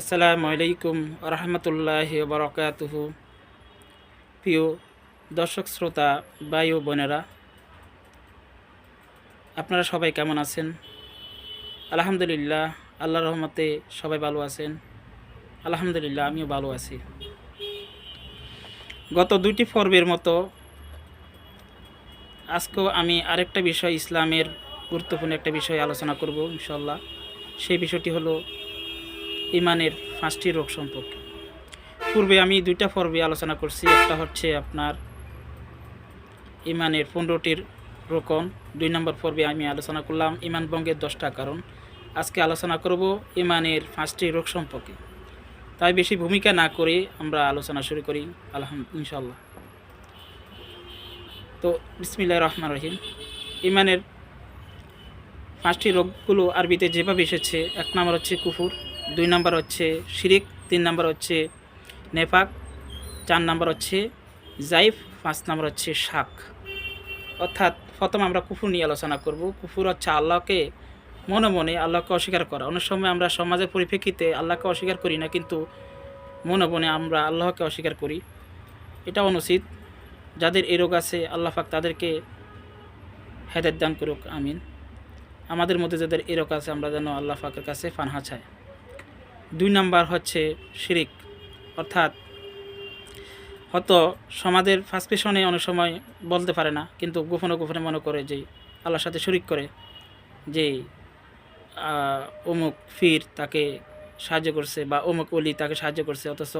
আসসালামু আলাইকুম রহমতুল্লাহ বরকাতুহ। প্রিয় দর্শক, শ্রোতা, ভাই ও বোনেরা, আপনারা সবাই কেমন আছেন? আলহামদুলিল্লাহ আল্লাহ রহমতে সবাই ভালো আছেন। আলহামদুলিল্লাহ, আমিও ভালো আছি। গত দুইটি পর্বের মতো আজকেও আমি আরেকটা বিষয় ইসলামের গুরুত্বপূর্ণ একটা বিষয় আলোচনা করব ইনশাল্লাহ সেই বিষয়টি হলো ইমানের পাঁচটি রোগ সম্পর্কে। পূর্বে আমি দুইটা পর্বে আলোচনা করছি, একটা হচ্ছে আপনার ইমানের পনেরোটির রোকন, দুই নম্বর পর্বে আমি আলোচনা করলাম ইমান ভঙ্গের দশটা কারণ। আজকে আলোচনা করব ইমানের পাঁচটি রোগ সম্পর্কে। তাই বেশি ভূমিকা না করে আমরা আলোচনা শুরু করি, আলহাম ইনশাল্লাহ তো বিসমিল্লাহ রহমান রহিম। ইমানের পাঁচটি রোগগুলো আরবিতে যেভাবে এসেছে, এক নম্বর হচ্ছে কুফুর দুই নম্বর হচ্ছে শিরিক, তিন নম্বর হচ্ছে নেপাক চার নম্বর হচ্ছে জাইফ, পাঁচ নম্বর হচ্ছে শাক। অর্থাৎ প্রথম আমরা কুফুর নিয়ে আলোচনা করব। কুফুর হচ্ছে আল্লাহকে মনে মনে আল্লাহকে অস্বীকার করা। অনেক সময় আমরা সমাজের পরিপ্রেক্ষিতে আল্লাহকে অস্বীকার করি না, কিন্তু মনে মনে আমরা আল্লাহকে অস্বীকার করি। এটা অনুচিত। যাদের এই রোগ আছে, আল্লাহ পাক তাদেরকে হেদায়ত দান করুক, আমিন। আমাদের মধ্যে যাদের এই রোগ আছে, আমরা যেন আল্লাহ পাকের কাছে ফানহা চাই। দুই নাম্বার হচ্ছে শিরিক, অর্থাৎ হয়তো সমাজের ফার্স্ট অনেক সময় বলতে পারে না, কিন্তু গোপনে গোপনে মনে করে যে আল্লাহর সাথে শরিক করে, যে অমুক ফির তাকে সাহায্য করছে বা অমুক অলি তাকে সাহায্য করছে, অথচ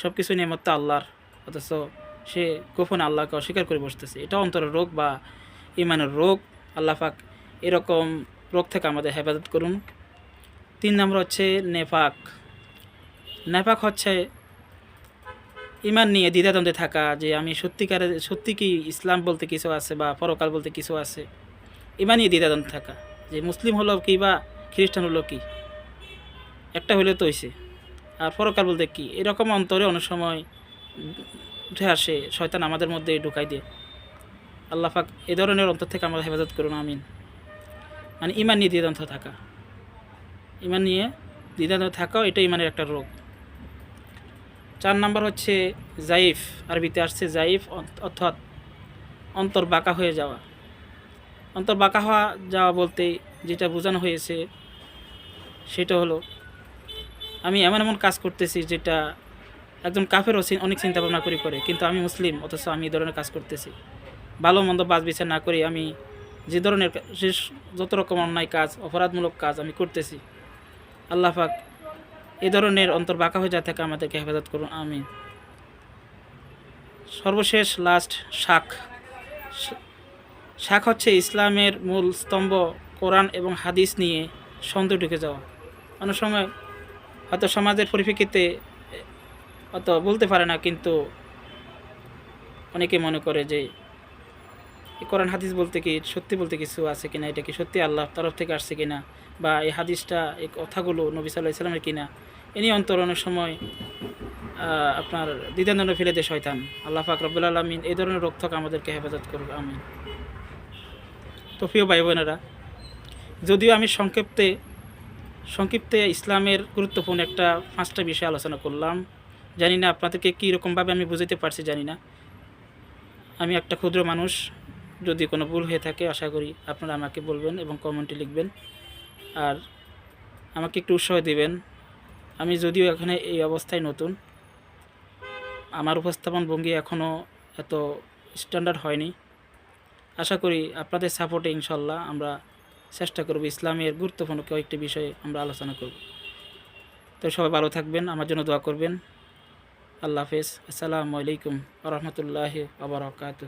সব কিছু নিয়মত আল্লাহর, অথচ সে গোপনে আল্লাহকে অস্বীকার করে বসতেছে। এটা অন্তরের রোগ বা ইমানের রোগ, আল্লাহ পাক এরকম রোগ থেকে আমাদের হেফাজত করুন। তিন নম্বর হচ্ছে নেপাক নেপাক হচ্ছে ইমান নিয়ে দ্বিধাদ্বন্দ্বে থাকা, যে আমি সত্যিকারে, সত্যি কি ইসলাম বলতে কিছু আছে বা পরকাল বলতে কিছু আছে? ইমান নিয়ে দ্বিধাদ্বন্দ্বে থাকা, যে মুসলিম হলো কি বা খ্রিস্টান হলো কি? একটা হলে তো হয়েছে আর পরকাল বলতে কি? এরকম অন্তরে অনেক সময় উঠে আসে, শয়তান আমাদের মধ্যে ঢুকাই দিয়ে। আল্লাহ পাক এ ধরনের অন্তর থেকে আমরা হেফাজত করুন, আমিন। মানে ইমান নিয়ে দ্বিধান্ত থাকা। ইমান নিয়ে দ্বিধান্ত থাকাও এটা ইমানের একটা রোগ। চার নাম্বার হচ্ছে জাইফ, আরবিতে আসছে জাইফ অর্থাৎ অন্তর বাঁকা হয়ে যাওয়া। অন্তর বাঁকা হওয়া যাওয়া বলতে যেটা বোঝানো হয়েছে সেটা হলো, আমি এমন এমন কাজ করতেছি যেটা একজন কাফেরও চি- অনেক চিন্তা ভাবনা করে করে, কিন্তু আমি মুসলিম, অথচ আমি এই ধরনের কাজ করতেছি। ভালো মন্দ বাজ বিচার না করে আমি যে ধরনের যত রকম অন্যায় কাজ, অপরাধমূলক কাজ আমি করতেছি আল্লাহ পাক এ ধরনের অন্তর বাঁকা হয়ে যা থেকে আমাদেরকে হেফাজত করুন আমি সর্বশেষ লাস্ট শাক। শাক হচ্ছে ইসলামের মূল স্তম্ভ, কোরআন এবং হাদিস নিয়ে সন্দেহ ঢুকে যাওয়া। অনেক সময় হয়তো সমাজের পরিপ্রেক্ষিতে, হয়তো বলতে পারে না, কিন্তু অনেকে মনে করে যে কোরআন হাদিস বলতে কি, সত্যি বলতে কিছু আছে কিনা? এটা কি সত্যি আল্লাহ তরফ থেকে আসছে কিনা? বা এই হাদিসটা, এই কথাগুলো নবী সাল্লাহ ইসলামের কিনা? এ নিয়ে অন্তর অনেক সময় আপনার দ্বিধানন্দ ফেলে দেয় শয়তান। আল্লাহ পাক রব্বুল আলমিন এই ধরনের রোগ আমাদেরকে হেফাজত করুক আমি তো প্রিয় ভাই বোনেরা, যদিও আমি সংক্ষেপে সংক্ষিপ্তে ইসলামের গুরুত্বপূর্ণ একটা পাঁচটা বিষয় আলোচনা করলাম। জানি না আপনাদেরকে কী রকমভাবে আমি বুঝাতে পারছি, জানি না। আমি একটা ক্ষুদ্র মানুষ যদি কোনো ভুল হয়ে থাকে, আশা করি আপনারা আমাকে বলবেন এবং কমেন্টে লিখবেন। আর আমাকে একটু উৎসাহ দিবেন। আমি যদিও এখানে এই অবস্থায় নতুন, আমার উপস্থাপন ভঙ্গি এখনও এত স্ট্যান্ডার্ড হয়নি। আশা করি আপনাদের সাপোর্টে ইনশাল্লাহ আমরা চেষ্টা করব ইসলামের গুরুত্বপূর্ণ কয়েকটি বিষয়ে আমরা আলোচনা করব। তো সবাই ভালো থাকবেন, আমার জন্য দোয়া করবেন। আল্লাহ হাফেজ। আসসালামু আলাইকুম রহমতুল্লাহ আবরকাত